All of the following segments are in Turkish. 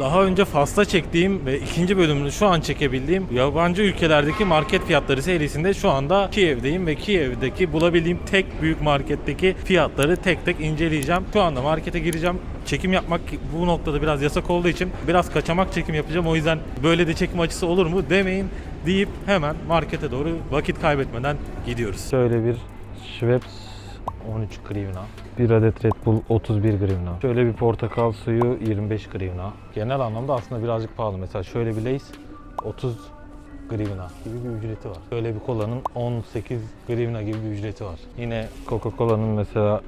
Daha önce Fas'ta çektiğim ve ikinci bölümünü şu an çekebildiğim yabancı ülkelerdeki market fiyatları serisinde şu anda Kiev'deyim ve Kiev'deki bulabildiğim tek büyük marketteki fiyatları tek tek inceleyeceğim. Şu anda markete gireceğim. Çekim yapmak bu noktada biraz yasak olduğu için biraz kaçamak çekim yapacağım. O yüzden böyle de çekim açısı olur mu demeyin deyip hemen markete doğru vakit kaybetmeden gidiyoruz. Şöyle bir Schweppes 13 grivna. Bir adet Red Bull 31 grivna. Şöyle bir portakal suyu 25 grivna. Genel anlamda aslında birazcık pahalı. Mesela şöyle bir Lay's 30 grivna gibi bir ücreti var. Şöyle bir kolanın 18 grivna gibi bir ücreti var. Yine Coca-Cola'nın mesela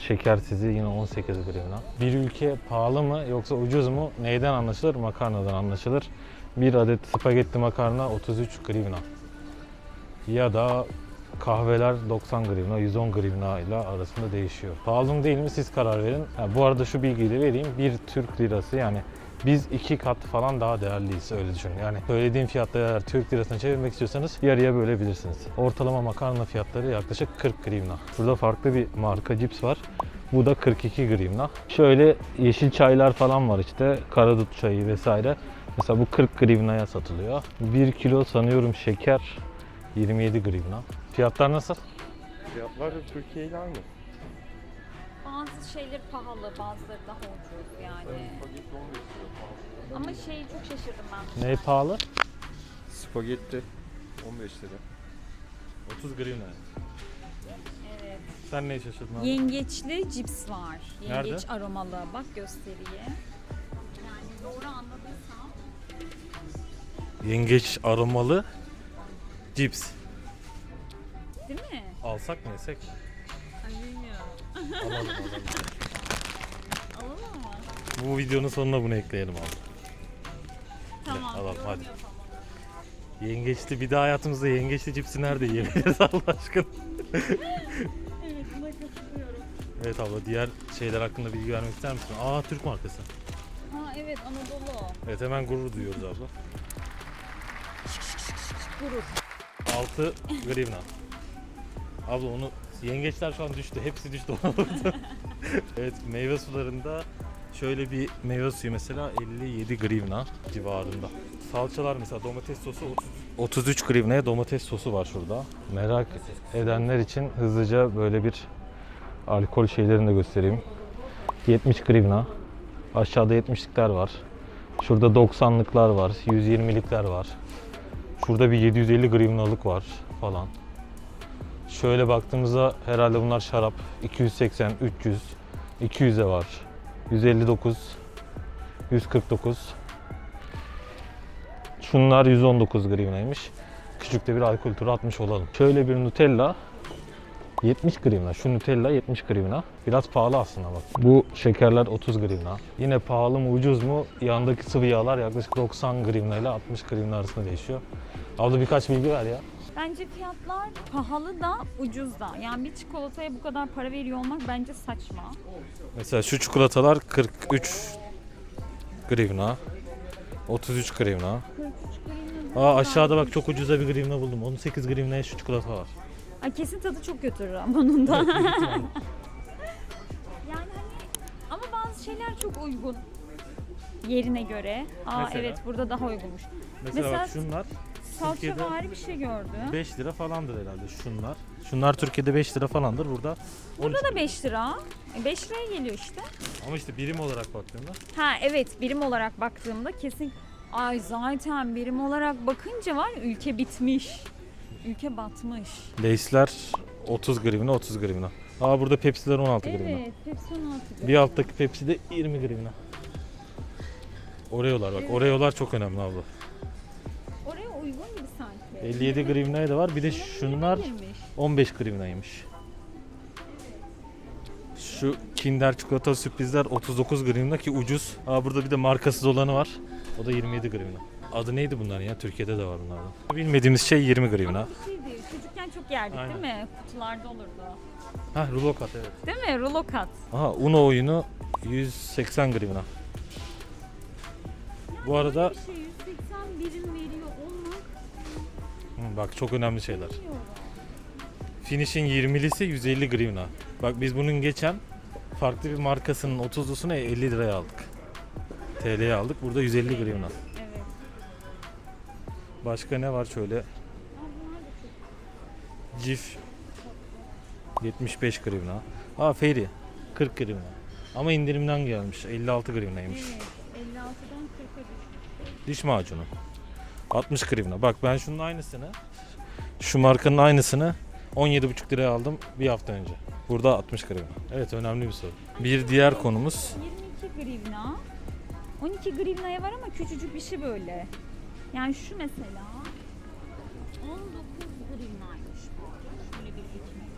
şekersizi yine 18 grivna. Bir ülke pahalı mı yoksa ucuz mu? Neyden anlaşılır? Makarnadan anlaşılır. Bir adet spagetti makarna 33 grivna. Ya da kahveler 90 grivna, 110 grivna ile arasında değişiyor. Pahalı mı değil mi siz karar verin. Ha, bu arada şu bilgiyi de vereyim. Bir Türk lirası yani biz iki kat falan daha değerliyiz öyle düşünün. Yani söylediğim fiyatları eğer Türk lirasına çevirmek istiyorsanız yarıya bölebilirsiniz. Ortalama makarna fiyatları yaklaşık 40 grivna. Burada farklı bir marka cips var. Bu da 42 grivna. Şöyle yeşil çaylar falan var işte. Karadut çayı vesaire. Mesela bu 40 grivnaya satılıyor. 1 kilo sanıyorum şeker 27 grivna. Fiyatlar nasıl? Fiyatlar da Türkiye ile aynı. Bazı şeyler pahalı, bazıları daha ucuz yani. Ama şeyi çok şaşırdım ben. Ne pahalı? Spagetti 15 lira. 30 grivna. Evet. Sen neye şaşırdın abi? Yengeçli cips var. Yengeç Nerede? aromalı. Bak gösteriye. Yani doğru anladıysam. Yengeç aromalı cips. Alsak mı yesek? Ay bilmiyorum. Alalım alalım. Alalım mı? Bu videonun sonuna bunu ekleyelim abi. Tamam. alalım, yorum hadi. yapalım. Yengeçli bir daha hayatımızda yengeçli cipsi nerede yiyebiliriz Allah aşkına? Evet buna katılıyorum. Evet abla diğer şeyler hakkında bilgi vermek ister misin? Aa Türk markası. Ha evet Anadolu. Evet hemen gurur duyuyoruz abla. Gurur. 6 grivna. Abla onu yengeçler şu an düştü. Hepsi düştü ona evet meyve sularında şöyle bir meyve suyu mesela 57 grivna civarında. Salçalar mesela domates sosu 30, 33 grivnaya domates sosu var şurada. Merak edenler için hızlıca böyle bir alkol şeylerini de göstereyim. 70 grivna. Aşağıda 70'likler var. Şurada 90'lıklar var. 120'likler var. Şurada bir 750 grivnalık var falan. Şöyle baktığımızda herhalde bunlar şarap. 280, 300, 200'e var. 159, 149. Şunlar 119 grivnaymış. Küçük de bir alkol turu atmış olalım. Şöyle bir Nutella 70 grivna. Şu Nutella 70 grivna. Biraz pahalı aslında bak. Bu şekerler 30 grivna. Yine pahalı mı ucuz mu? Yandaki sıvı yağlar yaklaşık 90 grivna ile 60 grivna arasında değişiyor. Abla birkaç bilgi ver ya. Bence fiyatlar pahalı da ucuz da. Yani bir çikolataya bu kadar para veriyor olmak bence saçma. Mesela şu çikolatalar 43 grivna. 33 grivna. 43 grivna. Aa aşağıda bak çok ucuza bir grivna buldum. 18 grivnaya şu çikolata var. Ay kesin tadı çok ama bunun da. yani hani ama bazı şeyler çok uygun yerine göre. Aa Mesela? evet burada daha uygunmuş. Mesela, Mesela bak şunlar Salça Türkiye'de- vari bir şey gördüm. 5 lira falandır herhalde şunlar. Şunlar Türkiye'de 5 lira falandır. Burada 13 Burada da 5 lira. 5 liraya geliyor işte. Ama işte birim olarak baktığında Ha evet birim olarak baktığımda kesin Ay zaten birim olarak bakınca var ya, ülke bitmiş. Ülke batmış. Leysler 30 grivna 30 grivna. Aa burada Pepsi'ler 16 grivna. Evet, Pepsi 16 Bir alttaki Pepsi de 20 grivna. Oreo'lar bak. Oreo'lar çok önemli abla. 57 grivnaya da var. Bir de şunlar Girmiş. 15 grivnaymış. Şu Kinder çikolata sürprizler 39 grivna ki ucuz. Aa burada bir de markasız olanı var. O da 27 grivna. Adı neydi bunların ya? Türkiye'de de var bunlardan. Bilmediğimiz şey 20 grivna. Bir şeydi, çocukken çok yerdik Aynen. değil mi? Kutularda olurdu. Ha rulo kat evet. Değil mi? Rulo kat. Aha Uno oyunu 180 grivna. Bu arada Bir şey 180 birim Hı, bak çok önemli şeyler. Finish'in 20'lisi 150 grivna. Bak biz bunun geçen farklı bir markasının 30'lusunu 50 liraya aldık. TL'ye aldık. Burada 150 grivna. Evet. Başka ne var şöyle? Cif 75 grivna. Aa Fairy 40 grivna. Ama indirimden gelmiş. 56 grivnaymış. Evet. 56'dan 40'a düşmüş. Diş macunu. 60 grivna. Bak ben şunun aynısını şu markanın aynısını 17,5 liraya aldım bir hafta önce. Burada 60 grivna. Evet önemli bir soru. Bir diğer konumuz 22 grivna. 12 grivnaya var ama küçücük bir şey böyle. Yani şu mesela 19 grivnaymış bu. Şöyle bir ekmek.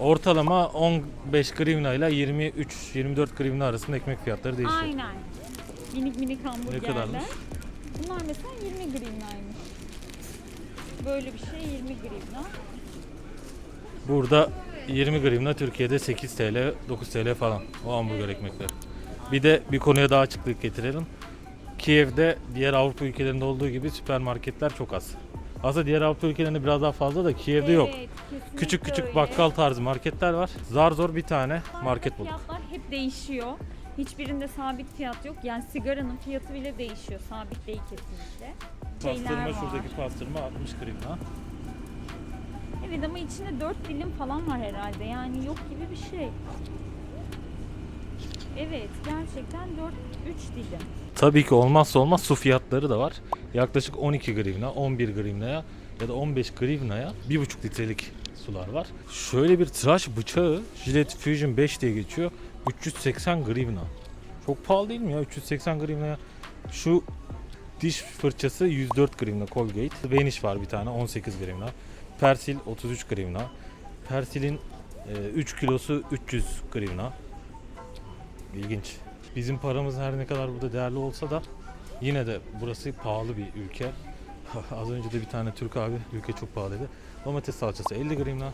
ortalama 15 grivna ile 23-24 grivna arasında ekmek fiyatları değişiyor. Aynen. Minik minik hamburgerler. kadarmış? Bunlar mesela 20 grivnaymış. Böyle bir şey 20 grivna. Burada 20 grivna Türkiye'de 8 TL 9 TL falan o hamburger ekmekler. Bir de bir konuya daha açıklık getirelim. Kiev'de diğer Avrupa ülkelerinde olduğu gibi süpermarketler çok az. Aslında diğer Avrupa ülkelerinde biraz daha fazla da Kiev'de yok. Evet, kesinlikle Küçük küçük öyle. bakkal tarzı marketler var. Zar zor bir tane market bulduk. Fiyatlar hep değişiyor. Hiçbirinde sabit fiyat yok. Yani sigaranın fiyatı bile değişiyor. Sabit değil kesinlikle. Şeyler Pastırma var. şuradaki pastırma 60 grivna. Evet ama içinde 4 dilim falan var herhalde. Yani yok gibi bir şey. Evet gerçekten 4 3 dilim. Tabii ki olmazsa olmaz su fiyatları da var. Yaklaşık 12 grivna, 11 grivnaya ya da 15 grivnaya 1,5 litrelik sular var. Şöyle bir tıraş bıçağı Gillette Fusion 5 diye geçiyor. 380 grivna. Çok pahalı değil mi ya 380 grivnaya? Şu diş fırçası 104 grivna Colgate. Vanish var bir tane 18 grivna. Persil 33 grivna. Persil'in e, 3 kilosu 300 grivna. İlginç. Bizim paramız her ne kadar burada değerli olsa da yine de burası pahalı bir ülke. Az önce de bir tane Türk abi ülke çok pahalıydı. Domates salçası 50 grivna.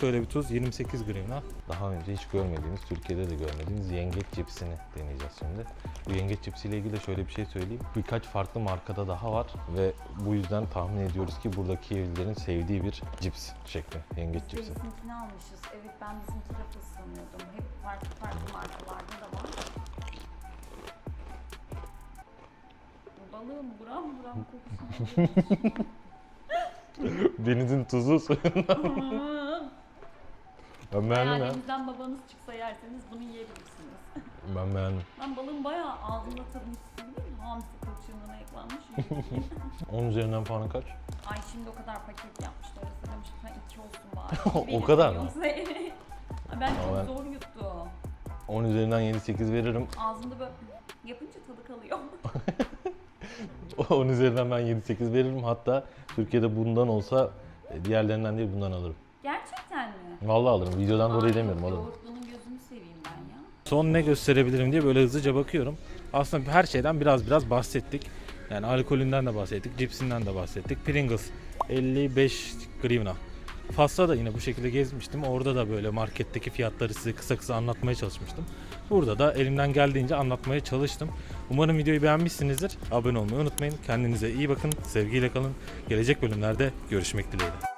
Şöyle bir tuz 28 grivna. Daha önce hiç görmediğimiz, Türkiye'de de görmediğimiz yengeç cipsini deneyeceğiz şimdi. Bu yengeç cipsiyle ilgili de şöyle bir şey söyleyeyim. Birkaç farklı markada daha var ve bu yüzden tahmin ediyoruz ki buradaki evlilerin sevdiği bir cips şekli. Yengeç cipsi. Bizimkini almışız. Evet ben bizim tarafı sanıyordum. Hep farklı farklı markalarda da var. Balığın buram buram kokusunu Denizin tuzu suyundan. Ben beğendim ya. Hayalinizden babanız çıksa yerseniz bunu yiyebilirsiniz. Ben beğendim. Ben balığın bayağı ağzımda tadını tuttum değil mi? Hamsi kılçığından eklenmiş. 10 üzerinden puanı kaç? Ay şimdi o kadar paket yapmışlar hazırlamış. Ha iki olsun bari. O Benim kadar mı? yoksa- Ay, ben çok ben- zor yuttum. 10 üzerinden 7-8 veririm. Ağzımda böyle yapınca tadı kalıyor. 10 üzerinden ben 7-8 veririm. Hatta Türkiye'de bundan olsa e, diğerlerinden değil bundan alırım. Gerçekten? Vallahi alırım. Videodan dolayı Ay, demiyorum alırım. Yoğurtlunun gözünü seveyim ben ya. Son ne gösterebilirim diye böyle hızlıca bakıyorum. Aslında her şeyden biraz biraz bahsettik. Yani alkolünden de bahsettik, cipsinden de bahsettik. Pringles 55 grivna. Fas'ta da yine bu şekilde gezmiştim. Orada da böyle marketteki fiyatları size kısa kısa anlatmaya çalışmıştım. Burada da elimden geldiğince anlatmaya çalıştım. Umarım videoyu beğenmişsinizdir. Abone olmayı unutmayın. Kendinize iyi bakın. Sevgiyle kalın. Gelecek bölümlerde görüşmek dileğiyle.